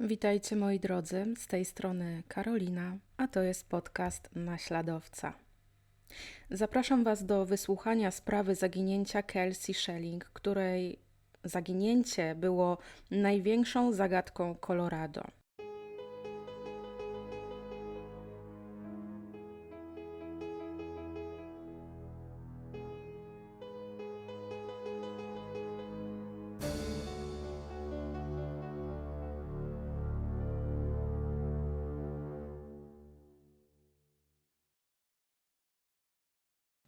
Witajcie moi drodzy, z tej strony Karolina, a to jest podcast Naśladowca. Zapraszam Was do wysłuchania sprawy zaginięcia Kelsey Shelling, której zaginięcie było największą zagadką Colorado.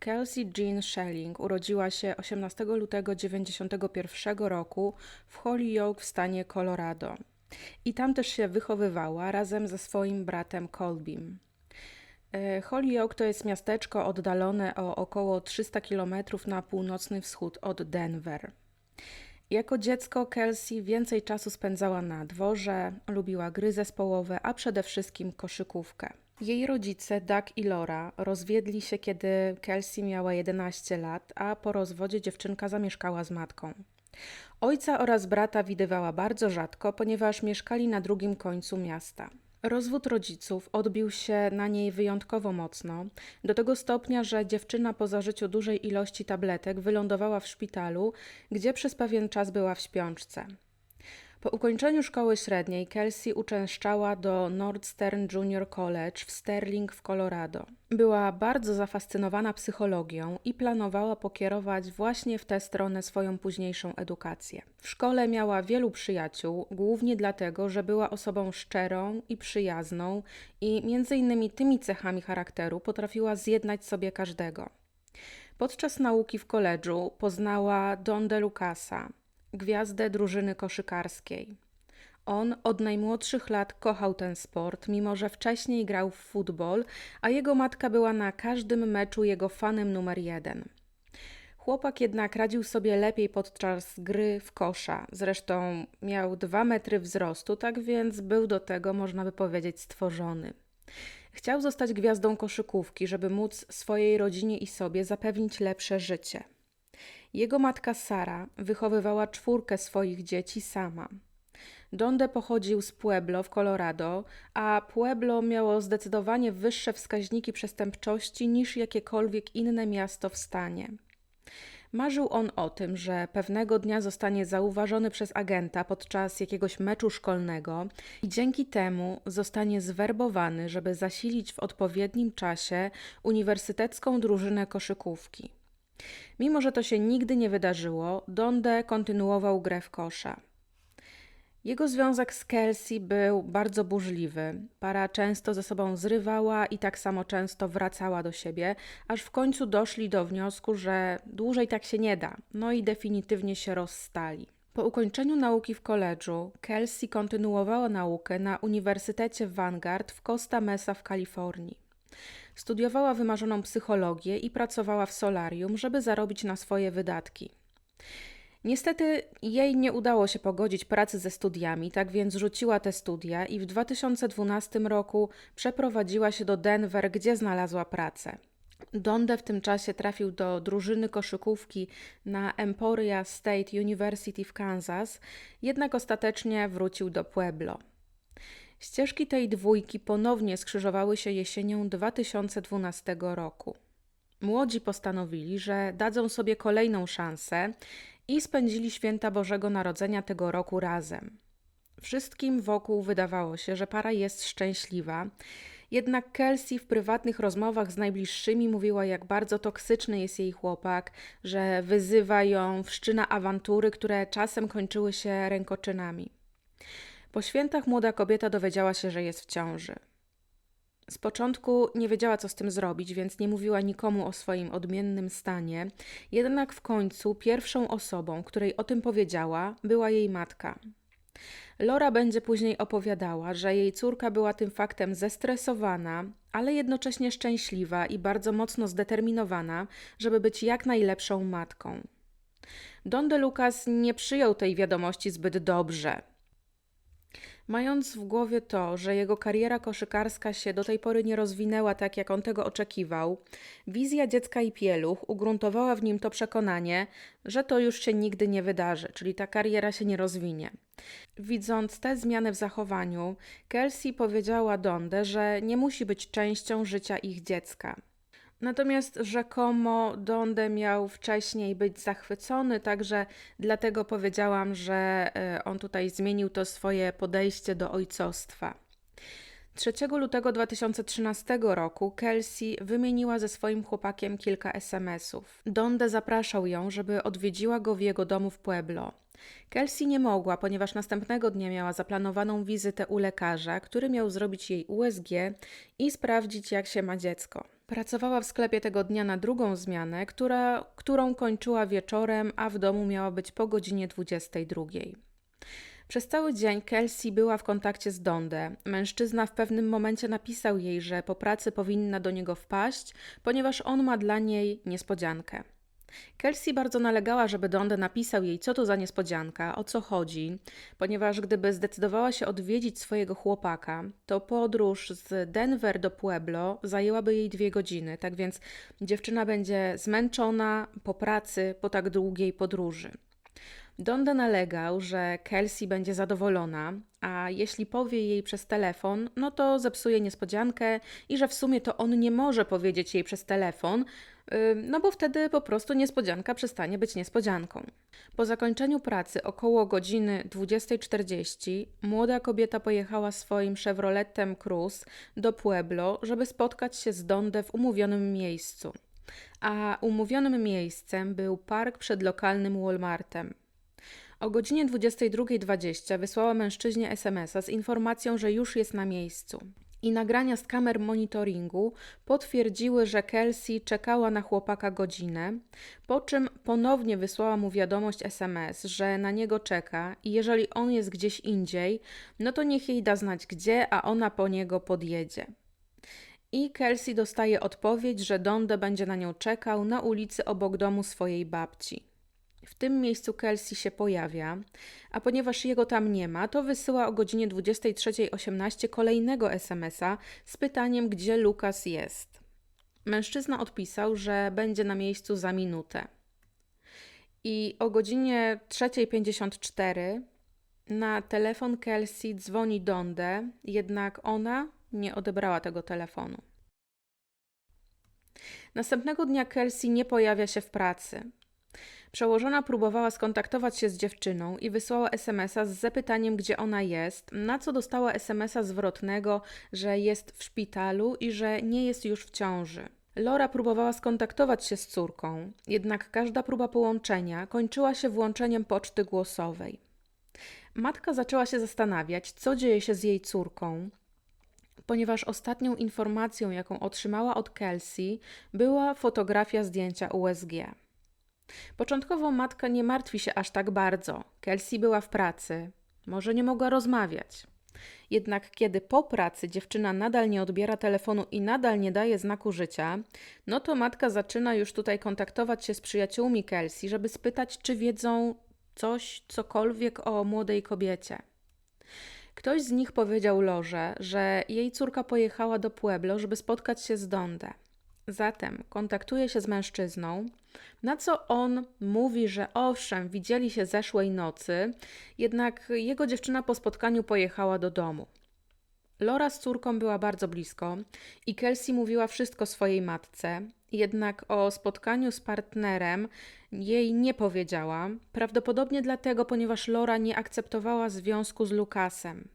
Kelsey Jean Shelling urodziła się 18 lutego 1991 roku w Holyoke w stanie Colorado. I tam też się wychowywała razem ze swoim bratem Colbym. E, Holyoke to jest miasteczko oddalone o około 300 km na północny wschód od Denver. Jako dziecko Kelsey więcej czasu spędzała na dworze, lubiła gry zespołowe, a przede wszystkim koszykówkę. Jej rodzice, Doug i Laura, rozwiedli się, kiedy Kelsey miała 11 lat, a po rozwodzie dziewczynka zamieszkała z matką. Ojca oraz brata widywała bardzo rzadko, ponieważ mieszkali na drugim końcu miasta. Rozwód rodziców odbił się na niej wyjątkowo mocno, do tego stopnia, że dziewczyna po zażyciu dużej ilości tabletek wylądowała w szpitalu, gdzie przez pewien czas była w śpiączce. Po ukończeniu szkoły średniej Kelsey uczęszczała do Northern Junior College w Sterling w Colorado. Była bardzo zafascynowana psychologią i planowała pokierować właśnie w tę stronę swoją późniejszą edukację. W szkole miała wielu przyjaciół, głównie dlatego, że była osobą szczerą i przyjazną i między innymi tymi cechami charakteru potrafiła zjednać sobie każdego. Podczas nauki w koledżu poznała Don de Lucasa, gwiazdę drużyny koszykarskiej. On od najmłodszych lat kochał ten sport, mimo że wcześniej grał w futbol, a jego matka była na każdym meczu jego fanem numer jeden. Chłopak jednak radził sobie lepiej podczas gry w kosza. Zresztą miał dwa metry wzrostu, tak więc był do tego, można by powiedzieć, stworzony. Chciał zostać gwiazdą koszykówki, żeby móc swojej rodzinie i sobie zapewnić lepsze życie. Jego matka Sara wychowywała czwórkę swoich dzieci sama. Donde pochodził z Pueblo w Colorado, a Pueblo miało zdecydowanie wyższe wskaźniki przestępczości niż jakiekolwiek inne miasto w stanie. Marzył on o tym, że pewnego dnia zostanie zauważony przez agenta podczas jakiegoś meczu szkolnego i dzięki temu zostanie zwerbowany, żeby zasilić w odpowiednim czasie uniwersytecką drużynę koszykówki. Mimo, że to się nigdy nie wydarzyło, Donde kontynuował grę w kosza. Jego związek z Kelsey był bardzo burzliwy. Para często ze sobą zrywała i tak samo często wracała do siebie, aż w końcu doszli do wniosku, że dłużej tak się nie da, no i definitywnie się rozstali. Po ukończeniu nauki w koledżu, Kelsey kontynuowała naukę na Uniwersytecie Vanguard w Costa Mesa w Kalifornii. Studiowała wymarzoną psychologię i pracowała w solarium, żeby zarobić na swoje wydatki. Niestety jej nie udało się pogodzić pracy ze studiami, tak więc rzuciła te studia i w 2012 roku przeprowadziła się do Denver, gdzie znalazła pracę. Donde w tym czasie trafił do drużyny koszykówki na Emporia State University w Kansas, jednak ostatecznie wrócił do Pueblo. Ścieżki tej dwójki ponownie skrzyżowały się jesienią 2012 roku. Młodzi postanowili, że dadzą sobie kolejną szansę i spędzili święta Bożego Narodzenia tego roku razem. Wszystkim wokół wydawało się, że para jest szczęśliwa, jednak Kelsey w prywatnych rozmowach z najbliższymi mówiła, jak bardzo toksyczny jest jej chłopak, że wyzywa ją, wszczyna awantury, które czasem kończyły się rękoczynami. Po świętach młoda kobieta dowiedziała się, że jest w ciąży. Z początku nie wiedziała, co z tym zrobić, więc nie mówiła nikomu o swoim odmiennym stanie. Jednak w końcu pierwszą osobą, której o tym powiedziała, była jej matka. Lora będzie później opowiadała, że jej córka była tym faktem zestresowana, ale jednocześnie szczęśliwa i bardzo mocno zdeterminowana, żeby być jak najlepszą matką. Don de Lucas nie przyjął tej wiadomości zbyt dobrze. Mając w głowie to, że jego kariera koszykarska się do tej pory nie rozwinęła tak, jak on tego oczekiwał, wizja dziecka i pieluch ugruntowała w nim to przekonanie, że to już się nigdy nie wydarzy, czyli ta kariera się nie rozwinie. Widząc te zmiany w zachowaniu, Kelsey powiedziała Donde, że nie musi być częścią życia ich dziecka. Natomiast rzekomo Donde miał wcześniej być zachwycony, także dlatego powiedziałam, że e, on tutaj zmienił to swoje podejście do ojcostwa. 3 lutego 2013 roku Kelsey wymieniła ze swoim chłopakiem kilka SMS-ów. Donde zapraszał ją, żeby odwiedziła go w jego domu w Pueblo. Kelsey nie mogła, ponieważ następnego dnia miała zaplanowaną wizytę u lekarza, który miał zrobić jej USG i sprawdzić, jak się ma dziecko. Pracowała w sklepie tego dnia na drugą zmianę, która, którą kończyła wieczorem, a w domu miała być po godzinie 22. Przez cały dzień Kelsey była w kontakcie z Donde. Mężczyzna w pewnym momencie napisał jej, że po pracy powinna do niego wpaść, ponieważ on ma dla niej niespodziankę. Kelsey bardzo nalegała, żeby Donde napisał jej, co to za niespodzianka, o co chodzi, ponieważ gdyby zdecydowała się odwiedzić swojego chłopaka, to podróż z Denver do Pueblo zajęłaby jej dwie godziny, tak więc dziewczyna będzie zmęczona po pracy, po tak długiej podróży. Donda nalegał, że Kelsey będzie zadowolona, a jeśli powie jej przez telefon, no to zepsuje niespodziankę i że w sumie to on nie może powiedzieć jej przez telefon, no bo wtedy po prostu niespodzianka przestanie być niespodzianką. Po zakończeniu pracy około godziny 20.40 młoda kobieta pojechała swoim Chevroletem Cruz do Pueblo, żeby spotkać się z Donde w umówionym miejscu. A umówionym miejscem był park przed lokalnym Walmartem. O godzinie 22.20 wysłała mężczyźnie SMS-a z informacją, że już jest na miejscu. I nagrania z kamer monitoringu potwierdziły, że Kelsey czekała na chłopaka godzinę, po czym ponownie wysłała mu wiadomość SMS, że na niego czeka i jeżeli on jest gdzieś indziej, no to niech jej da znać gdzie, a ona po niego podjedzie. I Kelsey dostaje odpowiedź, że Donde będzie na nią czekał na ulicy obok domu swojej babci. W tym miejscu Kelsey się pojawia, a ponieważ jego tam nie ma, to wysyła o godzinie 23.18 kolejnego SMS-a z pytaniem, gdzie Lukas jest. Mężczyzna odpisał, że będzie na miejscu za minutę. I o godzinie 3.54 na telefon Kelsey dzwoni Donde, jednak ona nie odebrała tego telefonu. Następnego dnia Kelsey nie pojawia się w pracy. Przełożona próbowała skontaktować się z dziewczyną i wysłała SMS-a z zapytaniem, gdzie ona jest, na co dostała SMS-a zwrotnego, że jest w szpitalu i że nie jest już w ciąży. Lora próbowała skontaktować się z córką, jednak każda próba połączenia kończyła się włączeniem poczty głosowej. Matka zaczęła się zastanawiać, co dzieje się z jej córką, ponieważ ostatnią informacją, jaką otrzymała od Kelsey, była fotografia zdjęcia USG. Początkowo matka nie martwi się aż tak bardzo. Kelsey była w pracy, może nie mogła rozmawiać. Jednak kiedy po pracy dziewczyna nadal nie odbiera telefonu i nadal nie daje znaku życia, no to matka zaczyna już tutaj kontaktować się z przyjaciółmi Kelsey, żeby spytać, czy wiedzą coś, cokolwiek o młodej kobiecie. Ktoś z nich powiedział Lorze, że jej córka pojechała do Pueblo, żeby spotkać się z Donde. Zatem kontaktuje się z mężczyzną, na co on mówi, że owszem, widzieli się zeszłej nocy, jednak jego dziewczyna po spotkaniu pojechała do domu. Lora z córką była bardzo blisko i Kelsey mówiła wszystko swojej matce, jednak o spotkaniu z partnerem jej nie powiedziała, prawdopodobnie dlatego, ponieważ Lora nie akceptowała związku z Lukasem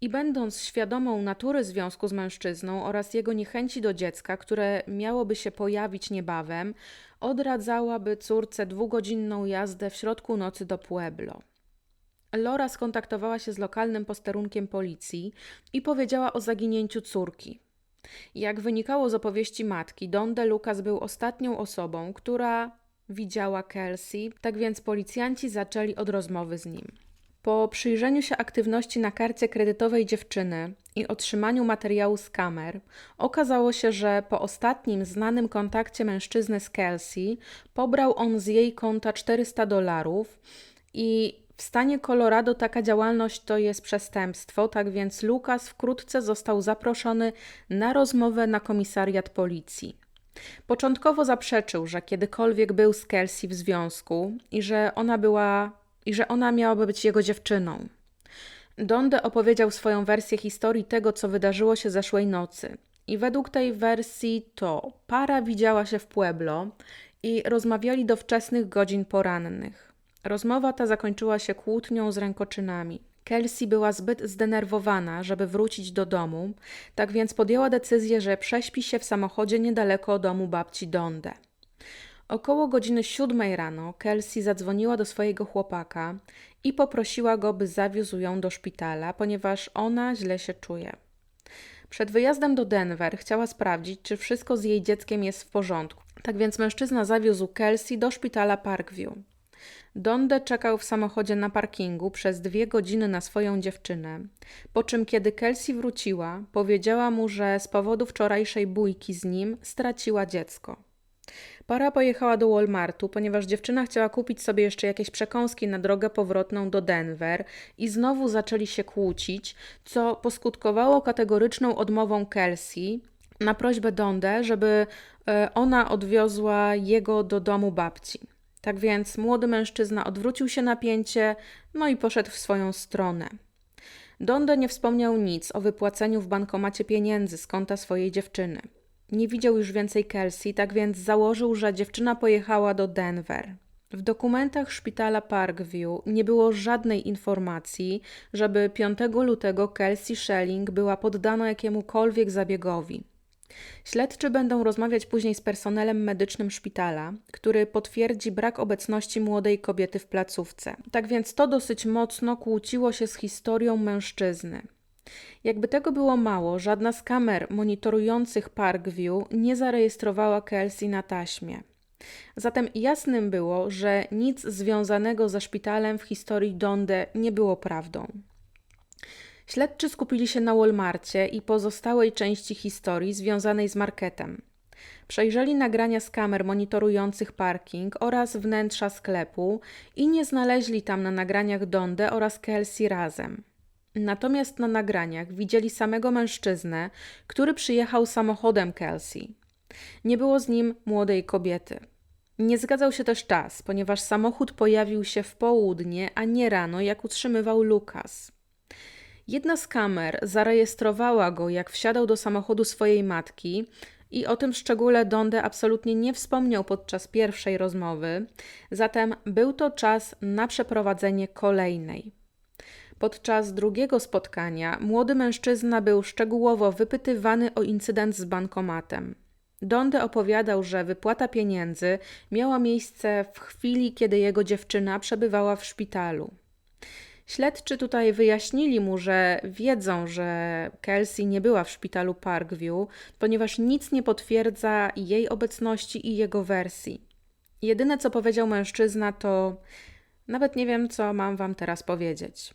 i będąc świadomą natury związku z mężczyzną oraz jego niechęci do dziecka, które miałoby się pojawić niebawem, odradzałaby córce dwugodzinną jazdę w środku nocy do Pueblo. Lora skontaktowała się z lokalnym posterunkiem policji i powiedziała o zaginięciu córki. Jak wynikało z opowieści matki, Don de Lucas był ostatnią osobą, która widziała Kelsey, tak więc policjanci zaczęli od rozmowy z nim. Po przyjrzeniu się aktywności na karcie kredytowej dziewczyny i otrzymaniu materiału z kamer, okazało się, że po ostatnim znanym kontakcie mężczyzny z Kelsey pobrał on z jej konta 400 dolarów i W stanie Colorado taka działalność to jest przestępstwo, tak więc Lucas wkrótce został zaproszony na rozmowę na komisariat policji. Początkowo zaprzeczył, że kiedykolwiek był z Kelsey w związku i że ona była i że ona miałaby być jego dziewczyną. Donde opowiedział swoją wersję historii tego, co wydarzyło się zeszłej nocy. I według tej wersji to para widziała się w Pueblo i rozmawiali do wczesnych godzin porannych. Rozmowa ta zakończyła się kłótnią z rękoczynami. Kelsey była zbyt zdenerwowana, żeby wrócić do domu, tak więc podjęła decyzję, że prześpi się w samochodzie niedaleko domu babci Donde. Około godziny siódmej rano Kelsey zadzwoniła do swojego chłopaka i poprosiła go, by zawiózł ją do szpitala, ponieważ ona źle się czuje. Przed wyjazdem do Denver chciała sprawdzić, czy wszystko z jej dzieckiem jest w porządku. Tak więc mężczyzna zawiózł Kelsey do szpitala Parkview. Donde czekał w samochodzie na parkingu przez dwie godziny na swoją dziewczynę, po czym kiedy Kelsey wróciła, powiedziała mu, że z powodu wczorajszej bójki z nim straciła dziecko. Para pojechała do Walmartu, ponieważ dziewczyna chciała kupić sobie jeszcze jakieś przekąski na drogę powrotną do Denver i znowu zaczęli się kłócić, co poskutkowało kategoryczną odmową Kelsey na prośbę Donde, żeby e, ona odwiozła jego do domu babci. Tak więc młody mężczyzna odwrócił się na pięcie, no i poszedł w swoją stronę. Donde nie wspomniał nic o wypłaceniu w bankomacie pieniędzy z konta swojej dziewczyny. Nie widział już więcej Kelsey, tak więc założył, że dziewczyna pojechała do Denver. W dokumentach szpitala Parkview nie było żadnej informacji, żeby 5 lutego Kelsey Schelling była poddana jakiemukolwiek zabiegowi. Śledczy będą rozmawiać później z personelem medycznym szpitala, który potwierdzi brak obecności młodej kobiety w placówce. Tak więc to dosyć mocno kłóciło się z historią mężczyzny. Jakby tego było mało, żadna z kamer monitorujących Parkview nie zarejestrowała Kelsey na taśmie. Zatem jasnym było, że nic związanego ze szpitalem w historii Donde nie było prawdą. Śledczy skupili się na Walmarcie i pozostałej części historii związanej z marketem. Przejrzeli nagrania z kamer monitorujących parking oraz wnętrza sklepu i nie znaleźli tam na nagraniach Donde oraz Kelsey razem. Natomiast na nagraniach widzieli samego mężczyznę, który przyjechał samochodem Kelsey. Nie było z nim młodej kobiety. Nie zgadzał się też czas, ponieważ samochód pojawił się w południe, a nie rano, jak utrzymywał Lukas. Jedna z kamer zarejestrowała go, jak wsiadał do samochodu swojej matki, i o tym szczególe Donde absolutnie nie wspomniał podczas pierwszej rozmowy, zatem był to czas na przeprowadzenie kolejnej. Podczas drugiego spotkania młody mężczyzna był szczegółowo wypytywany o incydent z bankomatem. Donde opowiadał, że wypłata pieniędzy miała miejsce w chwili, kiedy jego dziewczyna przebywała w szpitalu. Śledczy tutaj wyjaśnili mu, że wiedzą, że Kelsey nie była w szpitalu Parkview, ponieważ nic nie potwierdza jej obecności i jego wersji. Jedyne co powiedział mężczyzna to: Nawet nie wiem, co mam wam teraz powiedzieć.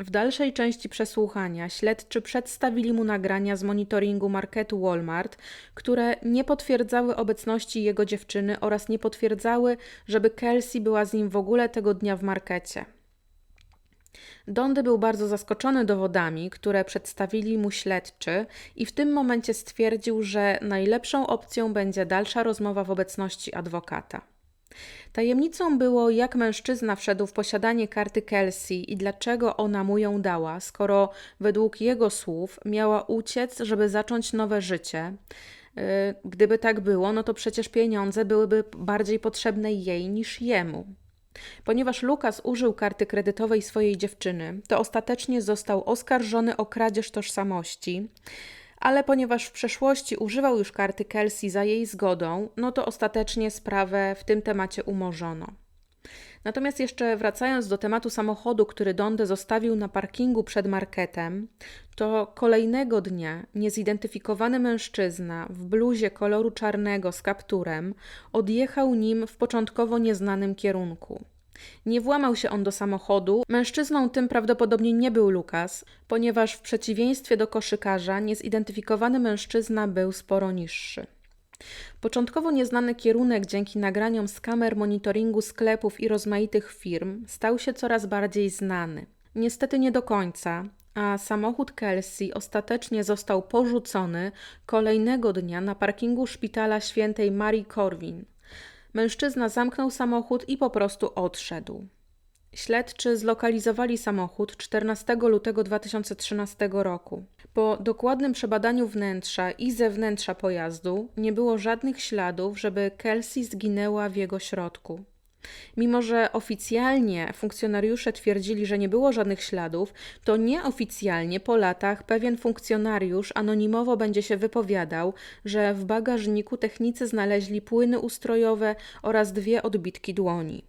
W dalszej części przesłuchania śledczy przedstawili mu nagrania z monitoringu marketu Walmart, które nie potwierdzały obecności jego dziewczyny oraz nie potwierdzały, żeby Kelsey była z nim w ogóle tego dnia w markecie. Donde był bardzo zaskoczony dowodami, które przedstawili mu śledczy, i w tym momencie stwierdził, że najlepszą opcją będzie dalsza rozmowa w obecności adwokata. Tajemnicą było, jak mężczyzna wszedł w posiadanie karty Kelsey i dlaczego ona mu ją dała, skoro według jego słów miała uciec, żeby zacząć nowe życie. Y, gdyby tak było, no to przecież pieniądze byłyby bardziej potrzebne jej niż jemu. Ponieważ Lukas użył karty kredytowej swojej dziewczyny, to ostatecznie został oskarżony o kradzież tożsamości, ale ponieważ w przeszłości używał już karty Kelsey za jej zgodą, no to ostatecznie sprawę w tym temacie umorzono. Natomiast jeszcze wracając do tematu samochodu, który Donde zostawił na parkingu przed marketem, to kolejnego dnia niezidentyfikowany mężczyzna w bluzie koloru czarnego z kapturem odjechał nim w początkowo nieznanym kierunku. Nie włamał się on do samochodu. Mężczyzną tym prawdopodobnie nie był Lukas, ponieważ w przeciwieństwie do koszykarza niezidentyfikowany mężczyzna był sporo niższy. Początkowo nieznany kierunek dzięki nagraniom z kamer monitoringu sklepów i rozmaitych firm stał się coraz bardziej znany. Niestety nie do końca, a samochód Kelsey ostatecznie został porzucony kolejnego dnia na parkingu szpitala świętej Marii Corwin. Mężczyzna zamknął samochód i po prostu odszedł. Śledczy zlokalizowali samochód 14 lutego 2013 roku. Po dokładnym przebadaniu wnętrza i zewnętrza pojazdu nie było żadnych śladów, żeby Kelsey zginęła w jego środku. Mimo, że oficjalnie funkcjonariusze twierdzili, że nie było żadnych śladów, to nieoficjalnie po latach pewien funkcjonariusz anonimowo będzie się wypowiadał, że w bagażniku technicy znaleźli płyny ustrojowe oraz dwie odbitki dłoni.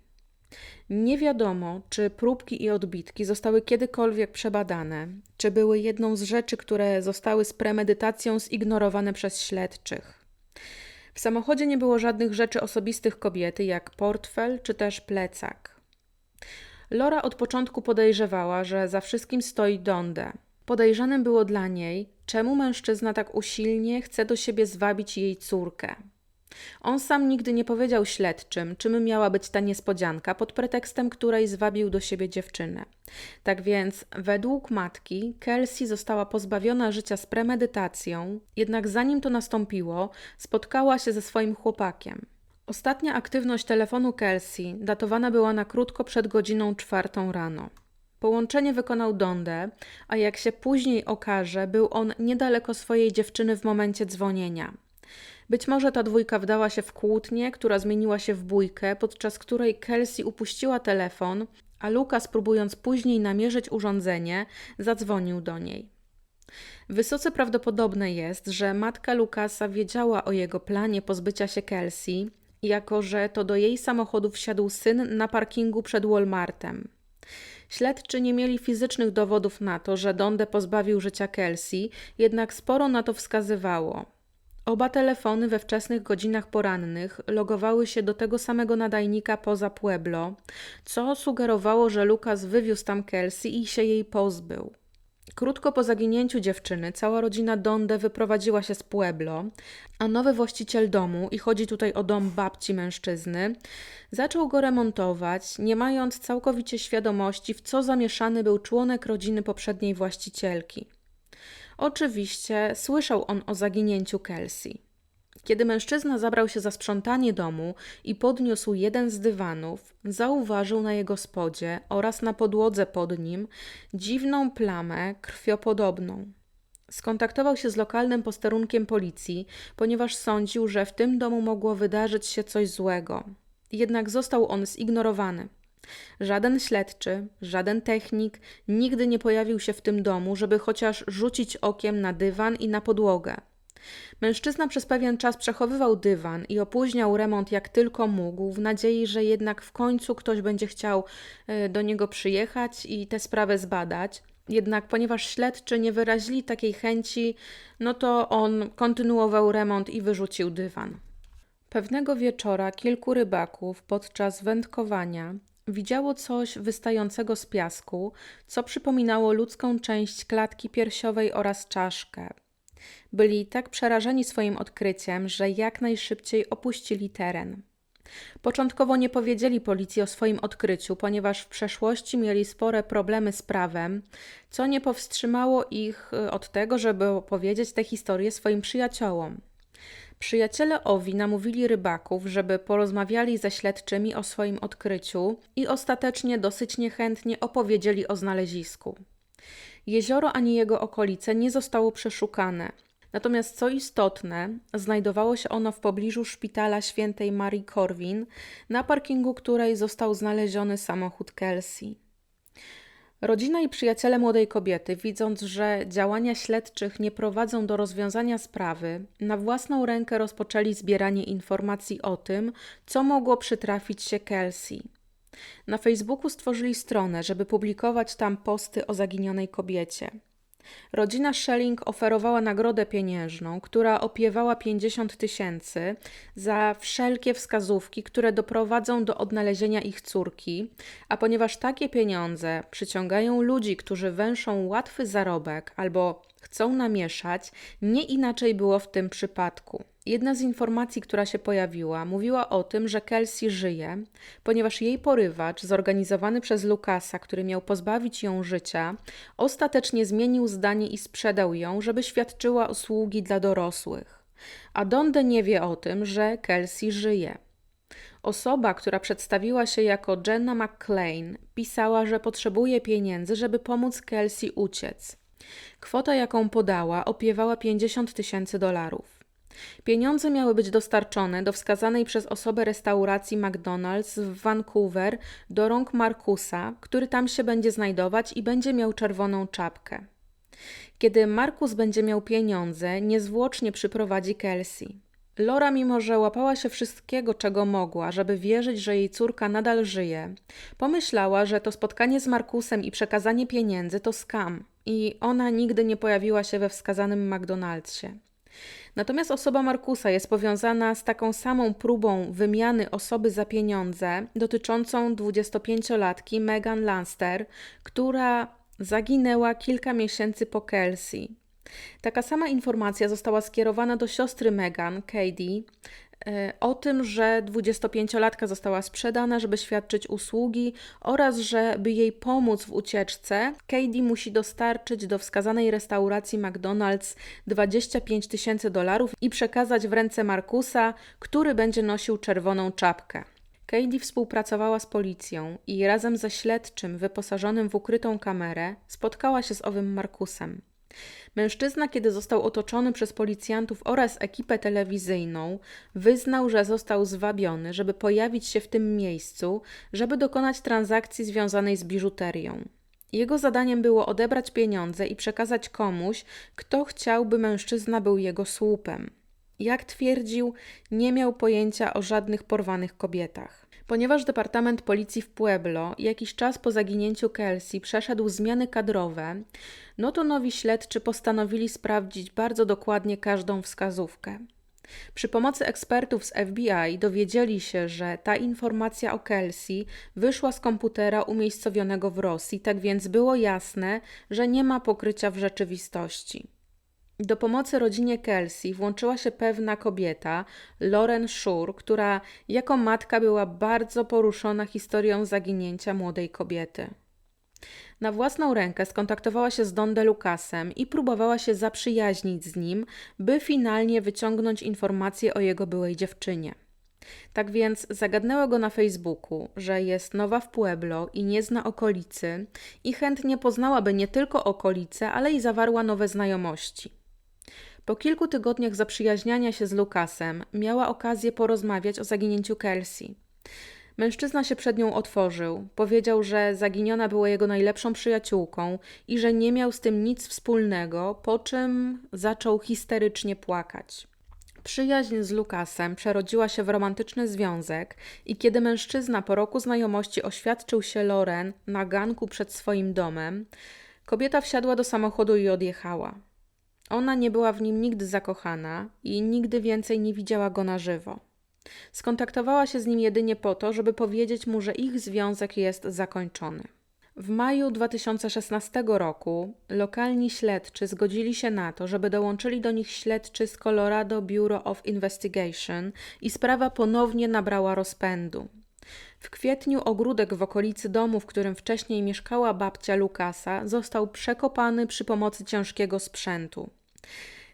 Nie wiadomo, czy próbki i odbitki zostały kiedykolwiek przebadane, czy były jedną z rzeczy, które zostały z premedytacją zignorowane przez śledczych. W samochodzie nie było żadnych rzeczy osobistych kobiety, jak portfel czy też plecak. Lora od początku podejrzewała, że za wszystkim stoi Donde. Podejrzanym było dla niej, czemu mężczyzna tak usilnie chce do siebie zwabić jej córkę. On sam nigdy nie powiedział śledczym, czym miała być ta niespodzianka, pod pretekstem której zwabił do siebie dziewczynę. Tak więc, według matki, Kelsey została pozbawiona życia z premedytacją, jednak zanim to nastąpiło, spotkała się ze swoim chłopakiem. Ostatnia aktywność telefonu Kelsey datowana była na krótko przed godziną czwartą rano. Połączenie wykonał Donde, a jak się później okaże, był on niedaleko swojej dziewczyny w momencie dzwonienia. Być może ta dwójka wdała się w kłótnię, która zmieniła się w bójkę, podczas której Kelsey upuściła telefon, a Lukas, próbując później namierzyć urządzenie, zadzwonił do niej. Wysoce prawdopodobne jest, że matka Lukasa wiedziała o jego planie pozbycia się Kelsey, jako że to do jej samochodu wsiadł syn na parkingu przed Walmartem. Śledczy nie mieli fizycznych dowodów na to, że Donde pozbawił życia Kelsey, jednak sporo na to wskazywało. Oba telefony we wczesnych godzinach porannych logowały się do tego samego nadajnika poza Pueblo, co sugerowało, że Lukas wywiózł tam Kelsey i się jej pozbył. Krótko po zaginięciu dziewczyny cała rodzina Donde wyprowadziła się z Pueblo, a nowy właściciel domu, i chodzi tutaj o dom babci mężczyzny, zaczął go remontować, nie mając całkowicie świadomości, w co zamieszany był członek rodziny poprzedniej właścicielki. Oczywiście słyszał on o zaginięciu Kelsey. Kiedy mężczyzna zabrał się za sprzątanie domu i podniósł jeden z dywanów, zauważył na jego spodzie oraz na podłodze pod nim dziwną plamę krwiopodobną. Skontaktował się z lokalnym posterunkiem policji, ponieważ sądził, że w tym domu mogło wydarzyć się coś złego. Jednak został on zignorowany. Żaden śledczy, żaden technik nigdy nie pojawił się w tym domu, żeby chociaż rzucić okiem na dywan i na podłogę. Mężczyzna przez pewien czas przechowywał dywan i opóźniał remont jak tylko mógł, w nadziei, że jednak w końcu ktoś będzie chciał e, do niego przyjechać i tę sprawę zbadać. Jednak ponieważ śledczy nie wyrazili takiej chęci, no to on kontynuował remont i wyrzucił dywan. Pewnego wieczora kilku rybaków podczas wędkowania Widziało coś wystającego z piasku, co przypominało ludzką część klatki piersiowej oraz czaszkę. Byli tak przerażeni swoim odkryciem, że jak najszybciej opuścili teren. Początkowo nie powiedzieli policji o swoim odkryciu, ponieważ w przeszłości mieli spore problemy z prawem, co nie powstrzymało ich y, od tego, żeby opowiedzieć tę historię swoim przyjaciołom. Przyjaciele Owi namówili rybaków, żeby porozmawiali ze śledczymi o swoim odkryciu i ostatecznie dosyć niechętnie opowiedzieli o znalezisku. Jezioro ani jego okolice nie zostało przeszukane. Natomiast co istotne, znajdowało się ono w pobliżu szpitala świętej Marii Corwin, na parkingu której został znaleziony samochód Kelsey. Rodzina i przyjaciele młodej kobiety, widząc, że działania śledczych nie prowadzą do rozwiązania sprawy, na własną rękę rozpoczęli zbieranie informacji o tym, co mogło przytrafić się Kelsey. Na Facebooku stworzyli stronę, żeby publikować tam posty o zaginionej kobiecie. Rodzina Schelling oferowała nagrodę pieniężną, która opiewała 50 tysięcy za wszelkie wskazówki, które doprowadzą do odnalezienia ich córki, a ponieważ takie pieniądze przyciągają ludzi, którzy węszą łatwy zarobek albo chcą namieszać, nie inaczej było w tym przypadku. Jedna z informacji, która się pojawiła, mówiła o tym, że Kelsey żyje, ponieważ jej porywacz, zorganizowany przez Lukasa, który miał pozbawić ją życia, ostatecznie zmienił zdanie i sprzedał ją, żeby świadczyła usługi dla dorosłych. A Donde nie wie o tym, że Kelsey żyje. Osoba, która przedstawiła się jako Jenna McClain, pisała, że potrzebuje pieniędzy, żeby pomóc Kelsey uciec. Kwota, jaką podała, opiewała 50 tysięcy dolarów. Pieniądze miały być dostarczone do wskazanej przez osobę restauracji McDonald's w Vancouver do rąk Markusa, który tam się będzie znajdować i będzie miał czerwoną czapkę. Kiedy Markus będzie miał pieniądze, niezwłocznie przyprowadzi Kelsey. Lora, mimo że łapała się wszystkiego, czego mogła, żeby wierzyć, że jej córka nadal żyje, pomyślała, że to spotkanie z Markusem i przekazanie pieniędzy to skam i ona nigdy nie pojawiła się we wskazanym McDonald'sie. Natomiast osoba Markusa jest powiązana z taką samą próbą wymiany osoby za pieniądze dotyczącą 25-latki Megan Lanster, która zaginęła kilka miesięcy po Kelsey. Taka sama informacja została skierowana do siostry Megan, Katie, o tym, że 25-latka została sprzedana, żeby świadczyć usługi oraz żeby jej pomóc w ucieczce, Katie musi dostarczyć do wskazanej restauracji McDonald's 25 tysięcy dolarów i przekazać w ręce Markusa, który będzie nosił czerwoną czapkę. Katie współpracowała z policją i razem ze śledczym wyposażonym w ukrytą kamerę spotkała się z owym Markusem. Mężczyzna, kiedy został otoczony przez policjantów oraz ekipę telewizyjną, wyznał, że został zwabiony, żeby pojawić się w tym miejscu, żeby dokonać transakcji związanej z biżuterią. Jego zadaniem było odebrać pieniądze i przekazać komuś, kto chciałby mężczyzna był jego słupem. Jak twierdził, nie miał pojęcia o żadnych porwanych kobietach. Ponieważ Departament Policji w Pueblo jakiś czas po zaginięciu Kelsey przeszedł zmiany kadrowe, no to nowi śledczy postanowili sprawdzić bardzo dokładnie każdą wskazówkę. Przy pomocy ekspertów z FBI dowiedzieli się, że ta informacja o Kelsey wyszła z komputera umiejscowionego w Rosji, tak więc było jasne, że nie ma pokrycia w rzeczywistości. Do pomocy rodzinie Kelsey włączyła się pewna kobieta, Lauren Shore, która jako matka była bardzo poruszona historią zaginięcia młodej kobiety. Na własną rękę skontaktowała się z Don De Lucasem i próbowała się zaprzyjaźnić z nim, by finalnie wyciągnąć informacje o jego byłej dziewczynie. Tak więc zagadnęła go na Facebooku, że jest nowa w Pueblo i nie zna okolicy i chętnie poznałaby nie tylko okolice, ale i zawarła nowe znajomości. Po kilku tygodniach zaprzyjaźniania się z Lukasem miała okazję porozmawiać o zaginięciu Kelsey. Mężczyzna się przed nią otworzył. Powiedział, że zaginiona była jego najlepszą przyjaciółką i że nie miał z tym nic wspólnego, po czym zaczął histerycznie płakać. Przyjaźń z Lukasem przerodziła się w romantyczny związek i kiedy mężczyzna po roku znajomości oświadczył się Loren na ganku przed swoim domem, kobieta wsiadła do samochodu i odjechała. Ona nie była w nim nigdy zakochana i nigdy więcej nie widziała go na żywo. Skontaktowała się z nim jedynie po to, żeby powiedzieć mu, że ich związek jest zakończony. W maju 2016 roku lokalni śledczy zgodzili się na to, żeby dołączyli do nich śledczy z Colorado Bureau of Investigation i sprawa ponownie nabrała rozpędu. W kwietniu ogródek w okolicy domu, w którym wcześniej mieszkała babcia Lukasa, został przekopany przy pomocy ciężkiego sprzętu.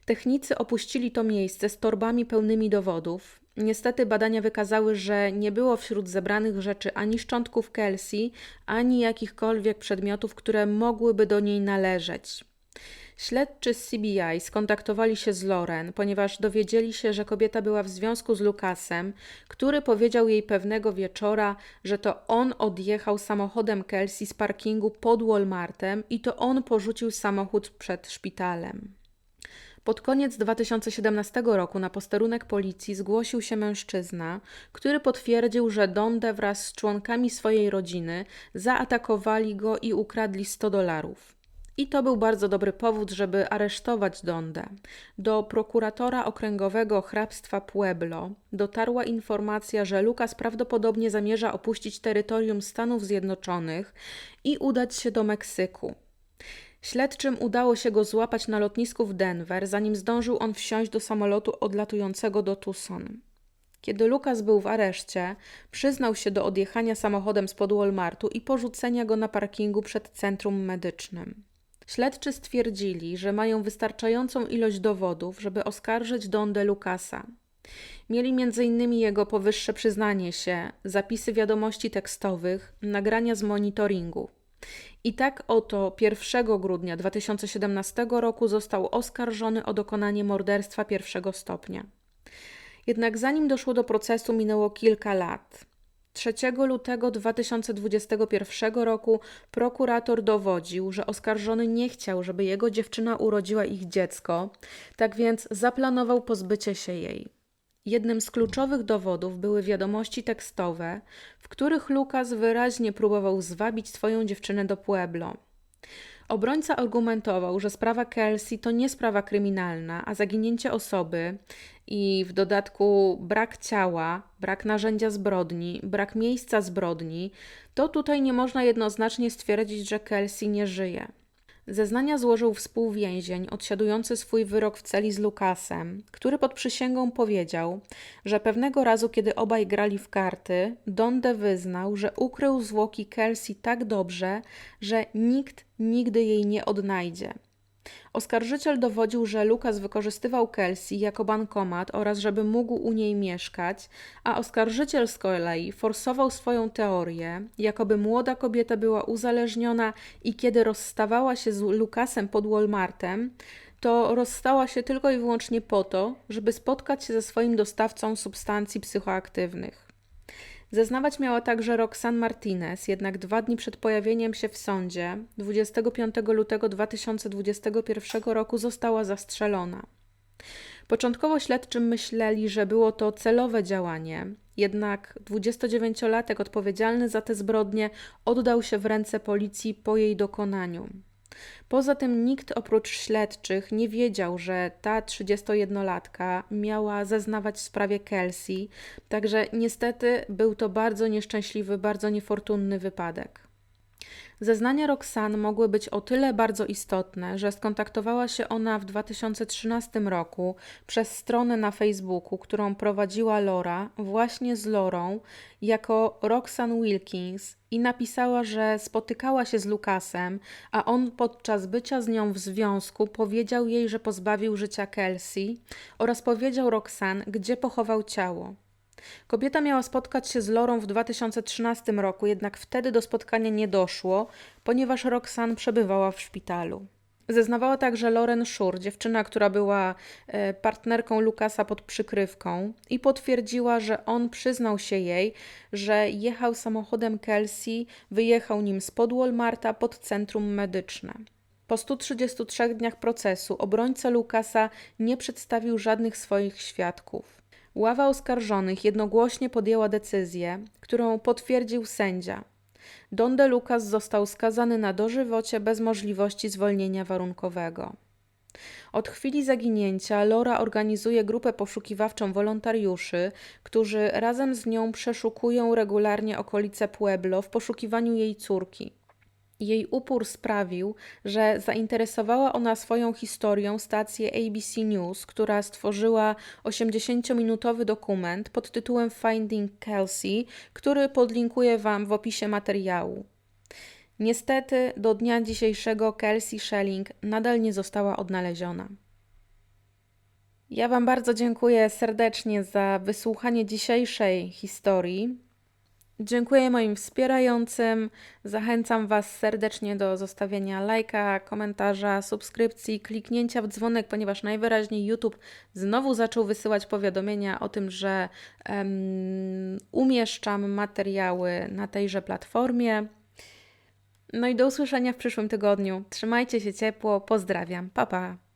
Technicy opuścili to miejsce z torbami pełnymi dowodów. Niestety badania wykazały, że nie było wśród zebranych rzeczy ani szczątków Kelsey, ani jakichkolwiek przedmiotów, które mogłyby do niej należeć. Śledczy z CBI skontaktowali się z Loren, ponieważ dowiedzieli się, że kobieta była w związku z Lukasem, który powiedział jej pewnego wieczora, że to on odjechał samochodem Kelsey z parkingu pod Walmartem i to on porzucił samochód przed szpitalem. Pod koniec 2017 roku na posterunek policji zgłosił się mężczyzna, który potwierdził, że Donde wraz z członkami swojej rodziny zaatakowali go i ukradli 100 dolarów. I to był bardzo dobry powód, żeby aresztować Donde. Do prokuratora okręgowego hrabstwa Pueblo dotarła informacja, że Lukas prawdopodobnie zamierza opuścić terytorium Stanów Zjednoczonych i udać się do Meksyku. Śledczym udało się go złapać na lotnisku w Denver, zanim zdążył on wsiąść do samolotu odlatującego do Tucson. Kiedy Lukas był w areszcie, przyznał się do odjechania samochodem spod Walmartu i porzucenia go na parkingu przed centrum medycznym. Śledczy stwierdzili, że mają wystarczającą ilość dowodów, żeby oskarżyć Donde Lukasa. Mieli m.in. jego powyższe przyznanie się, zapisy wiadomości tekstowych, nagrania z monitoringu. I tak oto 1 grudnia 2017 roku został oskarżony o dokonanie morderstwa pierwszego stopnia. Jednak zanim doszło do procesu, minęło kilka lat. 3 lutego 2021 roku prokurator dowodził, że oskarżony nie chciał, żeby jego dziewczyna urodziła ich dziecko, tak więc zaplanował pozbycie się jej. Jednym z kluczowych dowodów były wiadomości tekstowe, w których Lukas wyraźnie próbował zwabić swoją dziewczynę do Pueblo. Obrońca argumentował, że sprawa Kelsey to nie sprawa kryminalna, a zaginięcie osoby i w dodatku brak ciała, brak narzędzia zbrodni, brak miejsca zbrodni, to tutaj nie można jednoznacznie stwierdzić, że Kelsey nie żyje. Zeznania złożył współwięzień odsiadujący swój wyrok w celi z Lukasem, który pod przysięgą powiedział, że pewnego razu, kiedy obaj grali w karty, Donde wyznał, że ukrył zwłoki Kelsey tak dobrze, że nikt nigdy jej nie odnajdzie. Oskarżyciel dowodził, że Lukas wykorzystywał Kelsey jako bankomat oraz żeby mógł u niej mieszkać, a oskarżyciel z kolei forsował swoją teorię, jakoby młoda kobieta była uzależniona i kiedy rozstawała się z Lukasem pod Walmartem, to rozstała się tylko i wyłącznie po to, żeby spotkać się ze swoim dostawcą substancji psychoaktywnych. Zeznawać miała także Roxanne Martinez, jednak dwa dni przed pojawieniem się w sądzie, 25 lutego 2021 roku, została zastrzelona. Początkowo śledczy myśleli, że było to celowe działanie, jednak 29-latek odpowiedzialny za te zbrodnie oddał się w ręce policji po jej dokonaniu. Poza tym nikt oprócz śledczych nie wiedział, że ta 31-latka miała zeznawać w sprawie Kelsey, także niestety był to bardzo nieszczęśliwy, bardzo niefortunny wypadek. Zeznania Roxanne mogły być o tyle bardzo istotne, że skontaktowała się ona w 2013 roku przez stronę na Facebooku, którą prowadziła Laura, właśnie z Lorą, jako Roxanne Wilkins i napisała, że spotykała się z Lukasem, a on podczas bycia z nią w związku powiedział jej, że pozbawił życia Kelsey oraz powiedział Roxanne, gdzie pochował ciało. Kobieta miała spotkać się z Lorą w 2013 roku, jednak wtedy do spotkania nie doszło, ponieważ Roxanne przebywała w szpitalu. Zeznawała także Loren Shur, dziewczyna, która była e, partnerką Lukasa pod przykrywką, i potwierdziła, że on przyznał się jej, że jechał samochodem Kelsey, wyjechał nim spod Walmarta pod centrum medyczne. Po 133 dniach procesu obrońca Lukasa nie przedstawił żadnych swoich świadków. Ława oskarżonych jednogłośnie podjęła decyzję, którą potwierdził sędzia. Donde Lucas został skazany na dożywocie bez możliwości zwolnienia warunkowego. Od chwili zaginięcia Lora organizuje grupę poszukiwawczą wolontariuszy, którzy razem z nią przeszukują regularnie okolice Pueblo w poszukiwaniu jej córki. Jej upór sprawił, że zainteresowała ona swoją historią stację ABC News, która stworzyła 80-minutowy dokument pod tytułem Finding Kelsey, który podlinkuję Wam w opisie materiału. Niestety, do dnia dzisiejszego Kelsey Schelling nadal nie została odnaleziona. Ja Wam bardzo dziękuję serdecznie za wysłuchanie dzisiejszej historii. Dziękuję moim wspierającym. Zachęcam Was serdecznie do zostawienia lajka, komentarza, subskrypcji, kliknięcia w dzwonek, ponieważ najwyraźniej YouTube znowu zaczął wysyłać powiadomienia o tym, że um, umieszczam materiały na tejże platformie. No i do usłyszenia w przyszłym tygodniu. Trzymajcie się ciepło. Pozdrawiam. Pa pa.